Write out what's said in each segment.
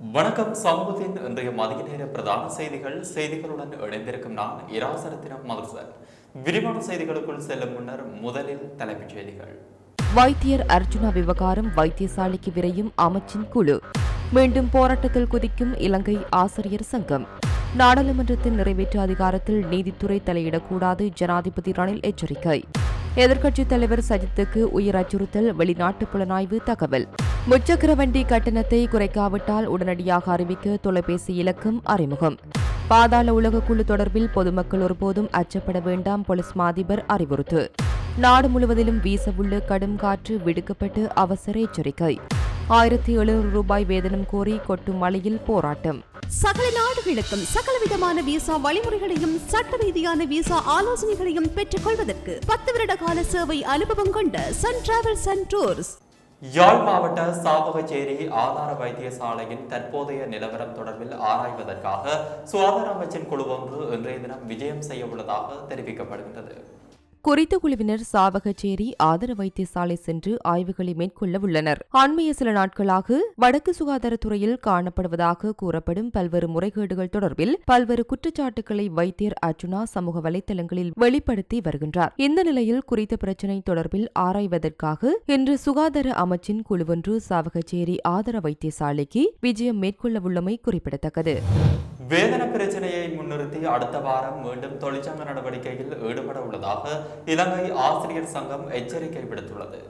வணக்கம். சமூகத்தின் இன்றைய மதிய நேர பிரதான செய்திகள் செய்திகளுடன் இணைந்திருக்கும் நான் இராசரத்தினம் மதுசன். விரிவான செய்திகளுக்குள் செல்லும் முன்னர் முதலில் தலைப்புச் செய்திகள். வைத்தியர் அர்ஜுனா விவகாரம் வைத்தியசாலைக்கு விரையும் அமைச்சின் குழு. மீண்டும் போராட்டத்தில் குதிக்கும் இலங்கை ஆசிரியர் சங்கம். நாடாளுமன்றத்தின் நிறைவேற்று அதிகாரத்தில் நீதித்துறை தலையிடக்கூடாது ஜனாதிபதி ரணில் எச்சரிக்கை. எதிர்க்கட்சித் தலைவர் சஜித்துக்கு உயிர் அச்சுறுத்தல் வெளிநாட்டு புலனாய்வு தகவல். முச்சக்கர வண்டி கட்டணத்தை குறைக்காவிட்டால் உடனடியாக அறிவிக்க தொலைபேசி இலக்கம் அறிமுகம். பாதாள உலக குழு தொடர்பில் பொதுமக்கள் ஒருபோதும் அச்சப்பட வேண்டாம் போலீஸ் மாதிபர் அறிவுறுத்து. நாடு முழுவதிலும் வீசவுள்ள கடும் காற்று விடுக்கப்பட்டு அவசர எச்சரிக்கை. ஆயிரத்தி எழுநூறு ரூபாய் வேதனம் கோரி கொட்டும் மழையில் போராட்டம். சகல நாடுகளுக்கும் சகல விதமான விசா வழிமுறைகளையும் சட்ட ரீதியான விசா ஆலோசனைகளையும் பெற்றுக் கொள்வதற்கு பத்து வருட கால சேவை அனுபவம் கொண்ட Sun Travels and Tours Yazh மாவட்ட சாவகச்சேரி ஆதார வைத்தியசாலையின் தற்போதைய நிலவரம் தொடர்பில் ஆராய்வதற்காக சுகாதார அமைச்சின் குழு ஒன்று இன்றைய தினம் விஜயம் செய்ய உள்ளதாக தெரிவிக்கப்படுகின்றது. குறித்த குழுவினர் சாவகச்சேரி ஆதர வைத்தியசாலை சென்று ஆய்வுகளை மேற்கொள்ள உள்ளனர். அண்மைய சில நாட்களாக வடக்கு சுகாதாரத்துறையில் காணப்படுவதாக கூறப்படும் பல்வேறு முறைகேடுகள் தொடர்பில் பல்வேறு குற்றச்சாட்டுகளை வைத்தியர் அர்ஜுனா சமூக வலைதளங்களில் வெளிப்படுத்தி வருகின்றார். இந்த நிலையில் குறித்த பிரச்சினை தொடர்பில் ஆராய்வதற்காக இன்று சுகாதார அமைச்சின் குழுவொன்று சாவகச்சேரி ஆதர வைத்தியசாலைக்கு விஜயம் மேற்கொள்ளவுள்ளமை குறிப்பிடத்தக்கது. வேதன பிரச்சனையை முன்னிறுத்தி அடுத்த வாரம் மீண்டும் தொழிற்சங்க நடவடிக்கையில் ஈடுபட உள்ளதாக இலங்கை ஆசிரியர் சங்கம் எச்சரிக்கை விடுத்துள்ளது.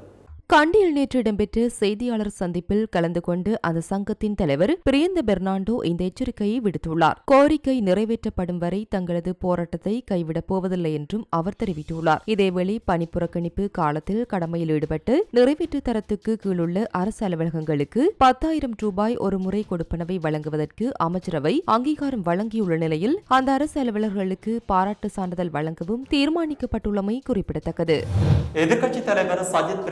கண்டியில் நேற்று இடம்பெற்ற செய்தியாளர் சந்திப்பில் கலந்து கொண்டு அந்த சங்கத்தின் தலைவர் பிரியந்த பெர்னாண்டோ இந்த எச்சரிக்கையை விடுத்துள்ளார். கோரிக்கை நிறைவேற்றப்படும் வரை தங்களது போராட்டத்தை கைவிடப் போவதில்லை என்றும் அவர் தெரிவித்துள்ளார். இதேவேளை பணிப்புறக்கணிப்பு காலத்தில் கடமையில் ஈடுபட்டு நிறைவேற்று தரத்துக்கு கீழுள்ள அரசு அலுவலகங்களுக்கு பத்தாயிரம் ரூபாய் ஒரு முறை கொடுப்பனவை வழங்குவதற்கு அமைச்சரவை அங்கீகாரம் வழங்கியுள்ள நிலையில் அந்த அரசு அலுவலர்களுக்கு பாராட்டு சான்றிதழ் வழங்கவும் தீர்மானிக்கப்பட்டுள்ளமை குறிப்பிடத்தக்கது. எதிர்க்கட்சித் தலைவர் சஜித்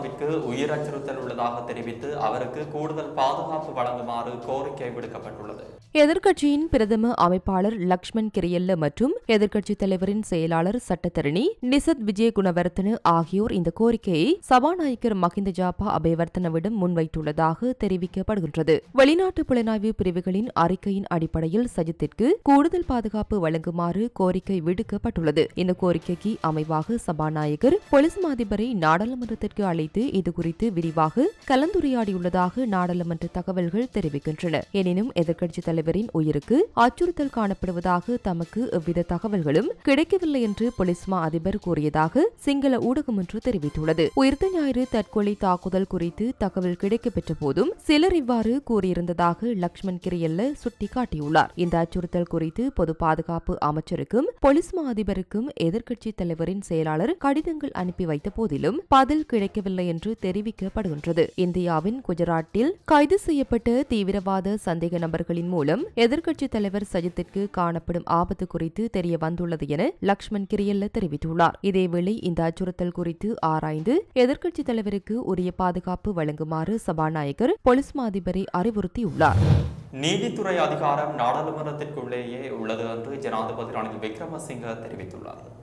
பிரேமதாசவிற்கு உயிர் அச்சுறுத்தல் உள்ளதாக தெரிவித்து அவருக்கு கூடுதல் பாதுகாப்பு வழங்குமாறு கோரிக்கை விடுக்கப்பட்டுள்ளது. எதிர்க்கட்சியின் பிரதம அமைப்பாளர் லக்ஷ்மண் கிரியல்ல மற்றும் எதிர்க்கட்சித் தலைவரின் செயலாளர் சட்டத்தரணி நிசத் விஜயகுணவர்த்தன ஆகியோர் இந்த கோரிக்கையை சபாநாயகர் மஹிந்த ஜாபா அபேவர்த்தனவிடம் முன்வைத்துள்ளதாக தெரிவிக்கப்படுகின்றது. வெளிநாட்டு புலனாய்வு பிரிவுகளின் அறிக்கையின் அடிப்படையில் சஜித்திற்கு கூடுதல் பாதுகாப்பு வழங்குமாறு கோரிக்கை விடுக்கப்பட்டுள்ளது. இந்த கோரிக்கைக்கு அமைவாக சபாநாயகர் போலீஸ் மாதிபரை நாடாளுமன்றத்திற்கு அழைத்து இதுகுறித்து விரிவாக கலந்துரையாடியுள்ளதாக நாடாளுமன்ற தகவல்கள் தெரிவிக்கின்றன. எனினும் எதிர்க்கட்சித் தலைவரின் உயிருக்கு அச்சுறுத்தல் காணப்படுவதாக தமக்கு எவ்வித தகவல்களும் கிடைக்கவில்லை என்று பொலிஸ்மா அதிபர் கூறியதாக சிங்கள ஊடகம் ஒன்று தெரிவித்துள்ளது. உயிர்த்த ஞாயிறு தற்கொலை தாக்குதல் குறித்து தகவல் கிடைக்கப்பெற்ற போதும் சிலர் இவ்வாறு கூறியிருந்ததாக லக்ஷ்மண் கிரியல்ல சுட்டிக்காட்டியுள்ளார். இந்த அச்சுறுத்தல் குறித்து பொது பாதுகாப்பு அமைச்சருக்கும் பொலிஸ்மா அதிபருக்கும் எதிர்க்கட்சித் தலைவரின் செயலாளர் கடிதங்கள் அனுப்பி வைத்த போதிலும் பதில் கிடைக்கவில்லை என்று தெரிவிக்கப்படுகின்றது. இந்தியாவின் குஜராத்தில் கைது செய்யப்பட்ட தீவிரவாத சந்தேக நபர்களின் மூலம் எதிர்க்கட்சித் தலைவர் சஜித்திற்கு காணப்படும் ஆபத்து குறித்து தெரிய வந்துள்ளது என லக்ஷ்மண் கிரியல்ல தெரிவித்துள்ளார். இதேவேளை இந்த அச்சுறுத்தல் குறித்து ஆராய்ந்து எதிர்க்கட்சித் தலைவருக்கு உரிய பாதுகாப்பு வழங்குமாறு சபாநாயகர் போலீஸ் மாதிபரை அறிவுறுத்தியுள்ளார். நீதித்துறை அதிகாரம் நாடாளுமன்றத்திற்குள்ளேயே உள்ளது என்று ஜனாதிபதி ரணில் விக்ரமசிங்க தெரிவித்துள்ளார்.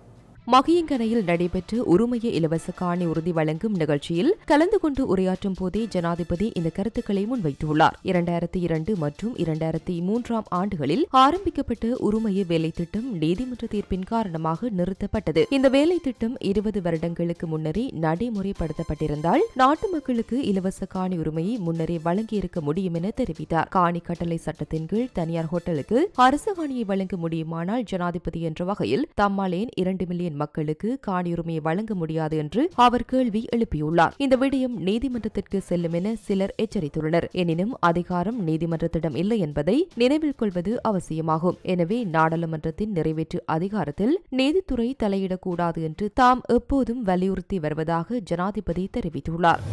மகியங்கரையில் நடைபெற்ற உரிமைய இலவச காணி உறுதி வழங்கும் நிகழ்ச்சியில் கலந்து கொண்டு உரையாற்றும் போதே ஜனாதிபதி இந்த கருத்துக்களை முன்வைத்துள்ளார். இரண்டாயிரத்தி இரண்டு மற்றும் இரண்டாயிரத்தி மூன்றாம் ஆண்டுகளில் ஆரம்பிக்கப்பட்ட உரிமைய வேலை திட்டம் நீதிமன்ற தீர்ப்பின் காரணமாக நிறுத்தப்பட்டது. இந்த வேலை திட்டம் இருபது வருடங்களுக்கு முன்னரே நடைமுறைப்படுத்தப்பட்டிருந்தால் நாட்டு மக்களுக்கு இலவச காணி உரிமையை முன்னரே வழங்கியிருக்க முடியும் என தெரிவித்தார். காணி கட்டளை சட்டத்தின் கீழ் தனியார் ஹோட்டலுக்கு அரசு காணியை வழங்க முடியுமானால் ஜனாதிபதி என்ற வகையில் தம்மால் ஏன் இரண்டு மில்லியன் மக்களுக்கு காணியுரிமை வழங்க முடியாது என்று அவர் கேள்வி எழுப்பியுள்ளார். இந்த விடயம் நீதிமன்றத்திற்கு செல்லும் என சிலர் எச்சரித்துள்ளனர். எனினும் அதிகாரம் நீதிமன்றத்திடம் இல்லை என்பதை நினைவில் கொள்வது அவசியமாகும். எனவே நாடாளுமன்றத்தின் நிறைவேற்று அதிகாரத்தில் நீதித்துறை தலையிடக்கூடாது என்று தாம் எப்போதும் வலியுறுத்தி வருவதாக ஜனாதிபதி தெரிவித்துள்ளார்.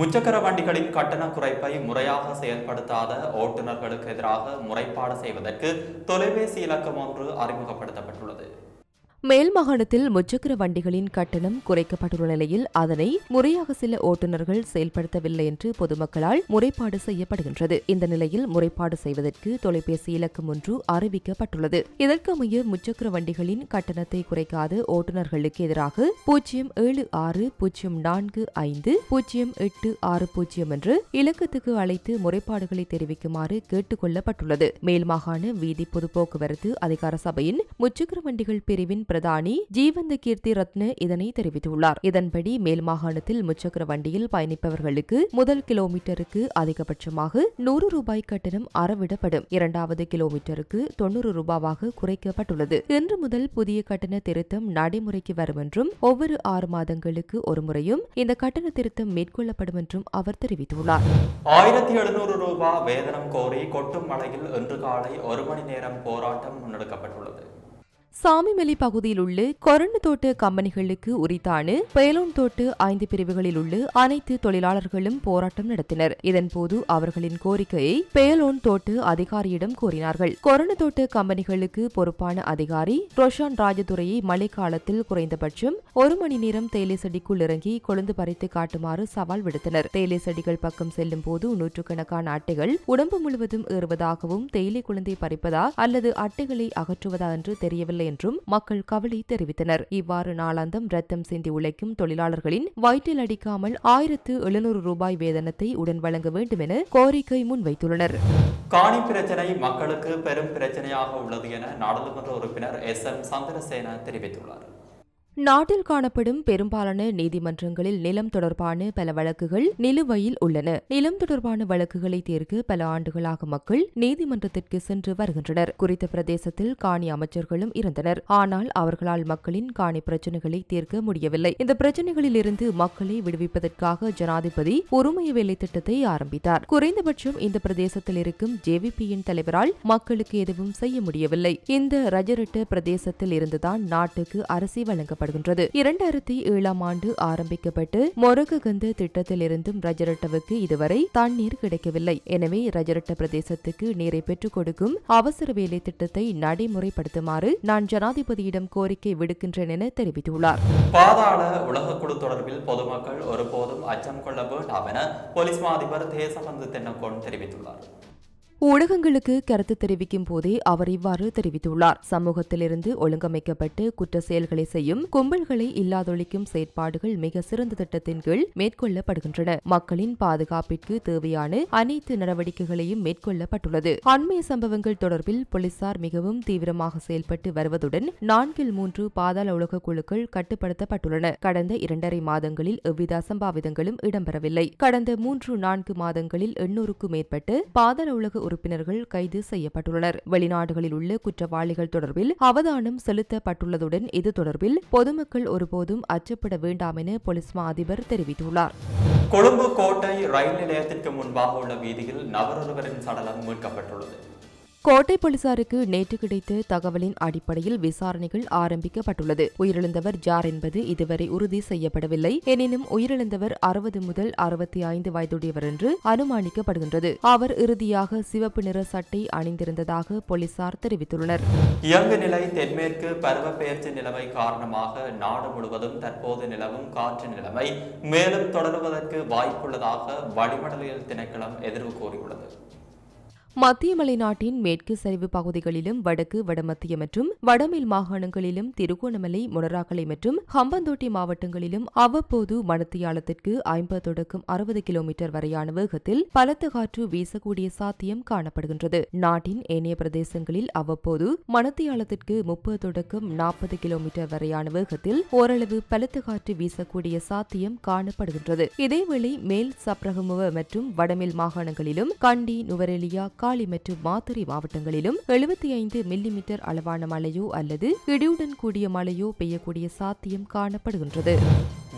முச்சக்கர வண்டிகளின் கட்டண குறைப்பை முறையாக செயல்படுத்தாத ஓட்டுநர்களுக்கு எதிராக முறைப்பாடு செய்வதற்கு தொலைபேசி இலக்கம் ஒன்று அறிமுகப்படுத்தப்பட்டுள்ளது. மேல் மாகாணத்தில் முச்சக்கர வண்டிகளின் கட்டணம் குறைக்கப்பட்டுள்ள நிலையில் அதனை முறையாக சில ஓட்டுநர்கள் செயல்படுத்தவில்லை என்று பொதுமக்களால் முறைப்பாடு செய்யப்படுகின்றது. இந்த நிலையில் முறைப்பாடு செய்வதற்கு தொலைபேசி இலக்கம் ஒன்று அறிவிக்கப்பட்டுள்ளது. இதற்கமைய முச்சக்கர வண்டிகளின் கட்டணத்தை குறைக்காத ஓட்டுநர்களுக்கு எதிராக பூஜ்ஜியம் ஏழு ஆறு பூஜ்ஜியம் நான்கு ஐந்து பூஜ்ஜியம் எட்டு ஆறு பூஜ்ஜியம் என்று இலக்கத்துக்கு அழைத்து முறைப்பாடுகளை தெரிவிக்குமாறு கேட்டுக் கொள்ளப்பட்டுள்ளது மேல் மாகாண வீதி பொது போக்குவரத்து அதிகார சபையின் முச்சக்கர வண்டிகள் பிரிவின் பிரதானி ஜீவந்த கீர்த்தி ரத்ன இதனை தெரிவித்துள்ளார். இதன்படி மேல் மாகாணத்தில் முச்சக்கர வண்டியில் பயணிப்பவர்களுக்கு முதல் கிலோமீட்டருக்கு அதிகபட்சமாக நூறு ரூபாய் கட்டணம் அறவிடப்படும். இரண்டாவது கிலோமீட்டருக்கு தொன்னூறு ரூபாவாக குறைக்கப்பட்டுள்ளது. இன்று முதல் புதிய கட்டண திருத்தம் நடைமுறைக்கு வரும் என்றும் ஒவ்வொரு ஆறு மாதங்களுக்கு ஒரு முறையும் இந்த கட்டண திருத்தம் மேற்கொள்ளப்படும் என்றும் அவர் தெரிவித்துள்ளார். ஆயிரத்தி எழுநூறு ரூபாய் வேதனம் கோரி கொட்டும் மலையில் இன்று காலை ஒரு மணி நேரம் போராட்டம் முன்னெடுக்கப்பட்டுள்ளது. சாமிமலை பகுதியில் உள்ள கொரண்டு தோட்ட கம்பெனிகளுக்கு உரித்தான பேலோன் தோட்டு ஐந்து பிரிவுகளில் உள்ள அனைத்து தொழிலாளர்களும் போராட்டம் நடத்தினர். இதன்போது அவர்களின் கோரிக்கையை பேலோன் தோட்டு அதிகாரியிடம் கோரினார்கள் கொரண்டு தோட்ட கம்பெனிகளுக்கு பொறுப்பான அதிகாரி ரோஷான் ராஜதுரையை மழைக்காலத்தில் குறைந்தபட்சம் ஒரு மணி நேரம் தேயிலை செடிக்குள் இறங்கி கொழுந்து பறித்து காட்டுமாறு சவால் விடுத்தனர். தேயிலை செடிகள் பக்கம் செல்லும் போது நூற்றுக்கணக்கான அட்டைகள் உடம்பு முழுவதும் ஏறுவதாகவும் தேயிலை குழந்தை பறிப்பதா அல்லது அட்டைகளை அகற்றுவதா என்று தெரியவில்லை. என்றும் மக்கள் கவலை தெரிவித்தனர். இவ்வாறு நாளாந்தம் ரத்தம் சிந்தி உழைக்கும் தொழிலாளர்களின் வயிற்றில் அடிக்காமல் ஆயிரத்து எழுநூறு ரூபாய் வேதனத்தை உடன் வழங்க வேண்டும் என கோரிக்கை முன்வைத்துள்ளனர். காணி பிரச்சனை மக்களுக்கு பெரும் பிரச்சனையாக உள்ளது என நாடாளுமன்ற உறுப்பினர் எஸ் எம் சந்திரசேன தெரிவித்துள்ளார். நாட்டில் காணப்படும் பெரும்பாலான நீதிமன்றங்களில் நிலம் தொடர்பான பல வழக்குகள் நிலுவையில் உள்ளன. நிலம் தொடர்பான வழக்குகளை தீர்க்க பல ஆண்டுகளாக மக்கள் நீதிமன்றத்திற்கு சென்று வருகின்றனர். குறித்த பிரதேசத்தில் காணி அமைச்சர்களும் இருந்தனர். ஆனால் அவர்களால் மக்களின் காணி பிரச்சனைகளை தீர்க்க முடியவில்லை. இந்த பிரச்சனைகளில் இருந்து மக்களை விடுவிப்பதற்காக ஜனாதிபதி ஒருமைய வேலை திட்டத்தை ஆரம்பித்தார். குறைந்தபட்சம் இந்த பிரதேசத்தில் இருக்கும் ஜேவிபியின் தலைவரால் மக்களுக்கு எதுவும் செய்ய முடியவில்லை. இந்த ரஜரட்ட பிரதேசத்தில் இருந்துதான் நாட்டுக்கு அரிசி வருகின்றது இரண்டாயிரத்தி ஏழாம் ஆண்டு ஆரம்பிக்கப்பட்டு மொரககந்த திட்டத்தில் இருந்தும் ரஜரட்டவுக்கு இதுவரை தண்ணீர் கிடைக்கவில்லை. எனவே ரஜரட்ட பிரதேசத்துக்கு நீரை பெற்றுக் கொடுக்கும் அவசர வேலை திட்டத்தை நடைமுறைப்படுத்துமாறு நான் ஜனாதிபதியிடம் கோரிக்கை விடுக்கின்றேன் என தெரிவித்துள்ளார். பாதாள உலகக்குழு தொடர்பில் பொதுமக்கள் ஒருபோதும் அச்சம் கொள்ள வேண்டாம் என போலீஸ் மாதிபர் தேசபந்து தென்னக்கோன் தெரிவித்துள்ளார். ஊடகங்களுக்கு கருத்து தெரிவிக்கும் போதே அவர் இவ்வாறு தெரிவித்துள்ளார். சமூகத்திலிருந்து ஒழுங்கமைக்கப்பட்டு குற்ற செயல்களை செய்யும் கும்பல்களை இல்லாதொழிக்கும் செயற்பாடுகள் மிக சிறந்த திட்டத்தின் கீழ் மேற்கொள்ளப்படுகின்றன. மக்களின் பாதுகாப்பிற்கு தேவையான அனைத்து நடவடிக்கைகளையும் மேற்கொள்ளப்பட்டுள்ளது. அண்மைய சம்பவங்கள் தொடர்பில் போலீசார் மிகவும் தீவிரமாக செயல்பட்டு வருவதுடன் நான்கில் மூன்று பாதாள உலக குழுக்கள் கட்டுப்படுத்தப்பட்டுள்ளன. கடந்த இரண்டரை மாதங்களில் எவ்வித அசம்பாவிதங்களும் இடம்பெறவில்லை. கடந்த மூன்று நான்கு மாதங்களில் எண்ணூறுக்கும் மேற்பட்டு பாதாள உலக உறுப்பினர்கள் கைது செய்யப்பட்டுள்ளனர். வெளிநாடுகளில் உள்ள குற்றவாளிகள் தொடர்பில் அவதானம் செலுத்தப்பட்டுள்ளதுடன் இது தொடர்பில் பொதுமக்கள் ஒருபோதும் அச்சப்பட வேண்டாம் என போலீஸ் மா அதிபர் தெரிவித்துள்ளார். கொழும்பு கோட்டை ரயில் நிலையத்திற்கு முன்பாக உள்ள வீதியில் நபரொருவரின் சடலம் மீட்கப்பட்டுள்ளது. கோட்டை போலீசாருக்கு நேற்று கிடைத்த தகவலின் அடிப்படையில் விசாரணைகள் ஆரம்பிக்கப்பட்டுள்ளது. உயிரிழந்தவர் ஜார் என்பது இதுவரை உறுதி செய்யப்படவில்லை. எனினும் உயிரிழந்தவர் அறுபது முதல் அறுபத்தி ஐந்து வயதுடையவர் என்று அனுமானிக்கப்படுகின்றது. அவர் இறுதியாக சிவப்பு நிற சட்டை அணிந்திருந்ததாக போலீசார் தெரிவித்துள்ளனர். இயங்கு நிலை தென்மேற்கு பருவப்பெயர்ச்சி நிலைமை காரணமாக நாடு முழுவதும் தற்போது நிலவும் காற்று நிலைமை மேலும் தொடருவதற்கு வாய்ப்புள்ளதாக வளிமண்டலியல் திணைக்களம் எதிர்வு கூறியுள்ளது. மத்திய மலைநாட்டின் மேற்கு சரிவு பகுதிகளிலும் வடக்கு வடமத்திய மற்றும் வடமேல் மாகாணங்களிலும் திருகோணமலை மொனராக்கலை மற்றும் ஹம்பந்தோட்டை மாவட்டங்களிலும் அவ்வப்போது மணத்தியாலத்திற்கு ஐம்பது தொடக்கம் அறுபது கிலோமீட்டர் வரையான வேகத்தில் பலத்த காற்று வீசக்கூடிய சாத்தியம் காணப்படுகின்றது. நாட்டின் ஏனைய பிரதேசங்களில் அவ்வப்போது மணத்தியாலத்திற்கு முப்பது தொடக்கம் நாற்பது கிலோமீட்டர் வரையான வேகத்தில் ஓரளவு பலத்த காற்று வீசக்கூடிய சாத்தியம் காணப்படுகின்றது. இதேவேளை மேல் சப்ரகமுவ மற்றும் வடமேல் மாகாணங்களிலும் கண்டி நுவரெலியா காலி மற்றும் மாத்தறை மாவட்டங்களிலும் எழுபத்தி ஐந்து மில்லிமீட்டர் அளவான மழையோ அல்லது இடியுடன் கூடிய மழையோ பெய்யக்கூடிய சாத்தியம் காணப்படுகின்றது.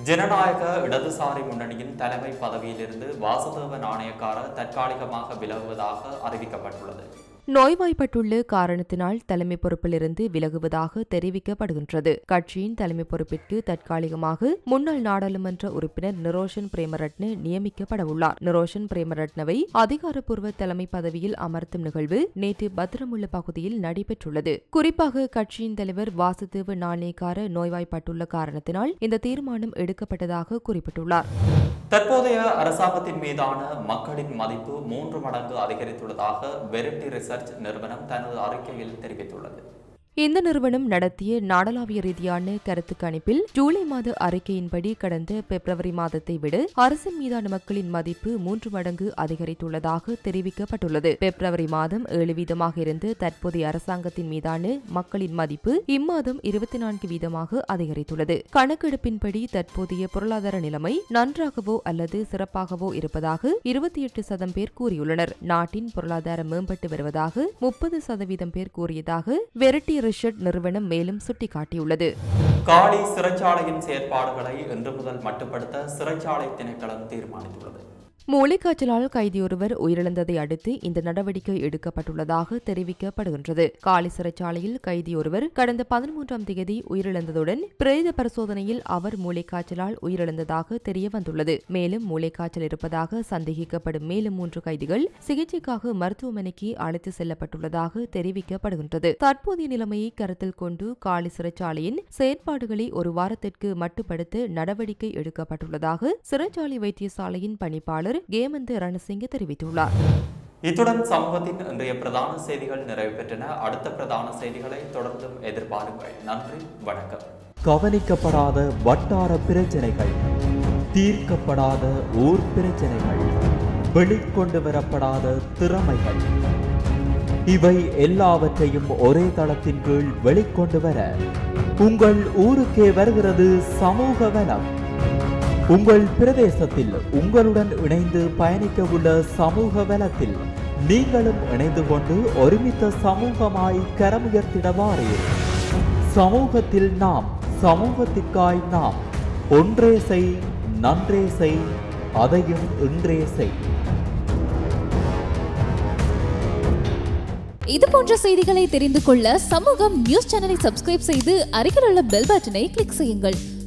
ஜனநாயக இடதுசாரி முன்னணியின் தலைமை பதவியிலிருந்து வாசுதேவ நாணயக்கார தற்காலிகமாக விலகுவதாக அறிவிக்கப்பட்டுள்ளது. நோய்வாய்ப்பட்டுள்ள காரணத்தினால் தலைமை பொறுப்பிலிருந்து விலகுவதாக தெரிவிக்கப்படுகின்றது. கட்சியின் தலைமை பொறுப்பிற்கு தற்காலிகமாக முன்னாள் நாடாளுமன்ற உறுப்பினர் நிரோஷன் பிரேமரட்ன நியமிக்கப்படவுள்ளார் நிரோஷன் பிரேமரட்னவை அதிகாரப்பூர்வ தலைமை பதவியில் அமர்த்தும் நிகழ்வு நேற்று பத்திரமுள்ள பகுதியில் நடைபெற்றுள்ளது. குறிப்பாக கட்சியின் தலைவர் வாசுதேவ நாணேக்கார நோய்வாய்ப்பட்டுள்ள காரணத்தினால் இந்த தீர்மானம் எடுக்கப்பட்டதாக குறிப்பிட்டுள்ளார். தற்போதைய அரசாங்கத்தின் மீதான மக்களின் மதிப்பு மூன்று மடங்கு அதிகரித்துள்ளதாக வெரிட்டி ரிசர்ச் நிறுவனம் தனது அறிக்கையில் தெரிவித்துள்ளது. இந்த நிறுவனம் நடத்திய நாடளாவிய ரீதியான கருத்து கணிப்பில் ஜூலை மாத அறிக்கையின்படி கடந்த பிப்ரவரி மாதத்தை விட அரசின் மீதான மக்களின் மதிப்பு மூன்று மடங்கு அதிகரித்துள்ளதாக தெரிவிக்கப்பட்டுள்ளது. பிப்ரவரி மாதம் ஏழு வீதமாக இருந்து தற்போதைய அரசாங்கத்தின் மீதான மக்களின் மதிப்பு இம்மாதம் இருபத்தி நான்கு வீதமாக அதிகரித்துள்ளது. கணக்கெடுப்பின்படி தற்போதைய பொருளாதார நிலைமை நன்றாகவோ அல்லது சிறப்பாகவோ இருப்பதாக இருபத்தி எட்டு சதம் பேர் கூறியுள்ளனர். நாட்டின் பொருளாதாரம் மேம்பட்டு வருவதாக முப்பது சதவீதம் பேர் கூறியதாக வெரிட்டி ரிஷர்ட் நிறுவனம் மேலும் சுட்டிக்காட்டியுள்ளது. காலி சிறைச்சாலையின் செயற்பாடுகளை இன்று முதல் மட்டுப்படுத்த சிறைச்சாலை திணைக்களம் தீர்மானித்துள்ளது. மூளைக்காய்ச்சலால் கைதியொருவர் உயிரிழந்ததை அடுத்து இந்த நடவடிக்கை எடுக்கப்பட்டுள்ளதாக தெரிவிக்கப்படுகின்றது. காலி சிறைச்சாலையில் கைதியொருவர் கடந்த பதிமூன்றாம் தேதி உயிரிழந்ததுடன் பிரேத பரிசோதனையில் அவர் மூளைக்காய்ச்சலால் உயிரிழந்ததாக தெரிய வந்துள்ளது மேலும் மூளைக்காய்ச்சல் இருப்பதாக சந்தேகிக்கப்படும் மேலும் மூன்று கைதிகள் சிகிச்சைக்காக மருத்துவமனைக்கு அழைத்து செல்லப்பட்டுள்ளதாக தெரிவிக்கப்படுகின்றது. தற்போதைய நிலைமையை கருத்தில் கொண்டு காலி சிறைச்சாலையின் செயற்பாடுகளை ஒரு வாரத்திற்கு மட்டுப்படுத்த நடவடிக்கை எடுக்கப்பட்டுள்ளதாக சிறைச்சாலை வைத்தியசாலையின் பணிப்பாளர் கேமந்த் ரணசிங்க தெரிவித்துள்ளார். இத்துடன் சமூகத்தின் இன்றைய பிரதான செய்திகள் நிறைவு பெற்றன. அடுத்த பிரதான செய்திகளை தொடர்ந்தும் எதிர்பாருங்கள். நன்றி வணக்கம். கவனிக்கப்படாத வட்டார பிரச்சனைகள் தீர்க்கப்படாத ஊர் பிரச்சனைகள் வெளிக்கொண்டு வரப்படாத திறமைகள் இவை எல்லாவற்றையும் ஒரே தளத்தின் கீழ் வெளிக்கொண்டு வர உங்கள் ஊருக்கே வருகிறது சமூக வனம். உங்கள் பிரதேசத்தில் உங்களுடன் இணைந்து பயணிக்க உள்ள சமூக வலத்தில் நீங்களும் இணைந்து கொண்டு ஒருமித்த சமூகமாய் கரமுயர்த்திடவாறு. சமூகத்தில் நாம் சமூகத்திற்காய் நாம் ஒன்றே செய் நன்றே செய் அதையும் இன்றே செய். இது போன்ற செய்திகளை தெரிந்து கொள்ள சமூகம் நியூஸ் சேனலை சப்ஸ்கிரைப் செய்து அருகில் உள்ள பெல் பட்டனை கிளிக் செய்யுங்கள்.